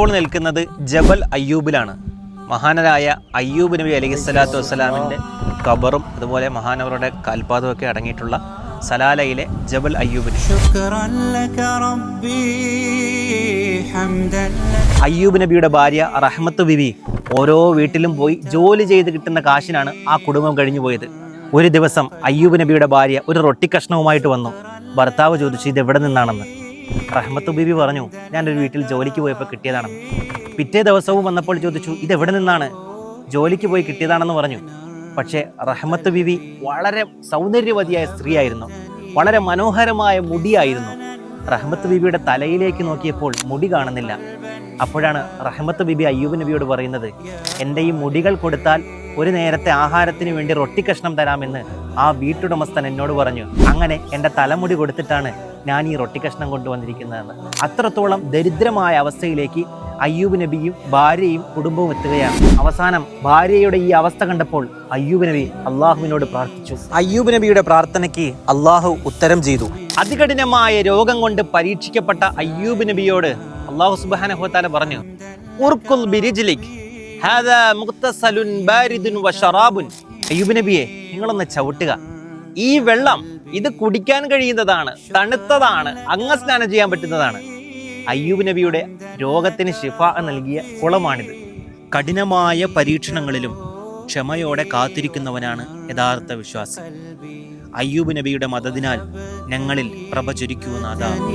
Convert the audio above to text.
ഇപ്പോൾ നിൽക്കുന്നത് ജബൽ അയ്യൂബിലാണ്. മഹാനരായ അയ്യൂബ് നബി അലൈഹി സ്വലാത്തു വസ്സലാമിന്റെ ഖബറും അതുപോലെ മഹാനവരുടെ കാൽപാദവും ഒക്കെ അടങ്ങിയിട്ടുള്ള സലാലയിലെ ജബൽ അയ്യൂബിന്. അയ്യൂബ് നബിയുടെ ഭാര്യ റഹ്മത്ത് ബിബി ഓരോ വീട്ടിലും പോയി ജോലി ചെയ്ത് കിട്ടുന്ന കാശിനാണ് ആ കുടുംബം കഴിഞ്ഞു പോയത്. ഒരു ദിവസം അയ്യൂബ് നബിയുടെ ഭാര്യ ഒരു റൊട്ടി കഷ്ണവുമായിട്ട് വന്നു. ഭർത്താവ് ചോദിച്ചു ഇത് എവിടെ നിന്നാണെന്ന്? റഹ്മത്ത് ബീബി പറഞ്ഞു ഞാൻ ഒരു വീട്ടിൽ ജോലിക്ക് പോയപ്പോൾ കിട്ടിയതാണെന്ന്. പിറ്റേ ദിവസവും വന്നപ്പോൾ ചോദിച്ചു ഇത് എവിടെ നിന്നാണ്? ജോലിക്ക് പോയി കിട്ടിയതാണെന്ന് പറഞ്ഞു. പക്ഷേ റഹ്മത്ത് ബീവി വളരെ സൗന്ദര്യവതിയായ സ്ത്രീയായിരുന്നു. വളരെ മനോഹരമായ മുടിയായിരുന്നു. റഹ്മത്ത് ബീബിയുടെ തലയിലേക്ക് നോക്കിയപ്പോൾ മുടി കാണുന്നില്ല. അപ്പോഴാണ് റഹ്മത്ത് ബീബി അയ്യൂബ് നബിയോട് പറയുന്നത് എന്റെ ഈ മുടികൾ കൊടുത്താൽ ഒരു നേരത്തെ ആഹാരത്തിന് വേണ്ടി റൊട്ടി കഷ്ണം തരാമെന്ന് ആ വീട്ടുടമസ്ഥൻ എന്നോട് പറഞ്ഞു. അങ്ങനെ എന്റെ തലമുടി കൊടുത്തിട്ടാണ് ഞാൻ ഈ റൊട്ടി കഷ്ണം കൊണ്ടുവന്നിരിക്കുന്നതെന്ന്. അത്രത്തോളം ദരിദ്രമായ അവസ്ഥയിലേക്ക് അയ്യൂബ് നബിയും ഭാര്യയും കുടുംബവും എത്തുകയാണ്. അവസാനം ഭാര്യയുടെ ഈ അവസ്ഥ കണ്ടപ്പോൾ അയ്യൂബ് നബി അള്ളാഹുവിനോട് പ്രാർത്ഥിച്ചു. അയ്യൂബ് നബിയുടെ പ്രാർത്ഥനയ്ക്ക് അള്ളാഹു ഉത്തരം ചെയ്തു. അതികഠിനമായ രോഗം കൊണ്ട് പരീക്ഷിക്കപ്പെട്ട അയ്യൂബ് നബിയോട് അള്ളാഹു സുബാനഹുത്താല പറഞ്ഞു ഉർക്കുൽ ബിരിജ്ലിക് ഹാദാ മുക്തസലുൻ ബാരിദുൻ വശറാബുൻ അയ്യൂബ് നബിയെ നിങ്ങളൊന്ന് ചവിട്ടുക. ഈ വെള്ളം ഇത് കുടിക്കാൻ കഴിയുന്നതാണ് തണുത്തതാണ് അങ്ങ് സ്നാനം ചെയ്യാൻ പറ്റുന്നതാണ്. അയ്യൂബ് നബിയുടെ രോഗത്തിന് ശിഫ നൽകിയ കുളമാണിത്. കഠിനമായ പരീക്ഷണങ്ങളിലും ക്ഷമയോടെ കാത്തിരിക്കുന്നവനാണ് യഥാർത്ഥ വിശ്വാസി. അയ്യൂബ് നബിയുടെ മതത്തിനാൽ ഞങ്ങളിൽ പ്രഭ അതാണ്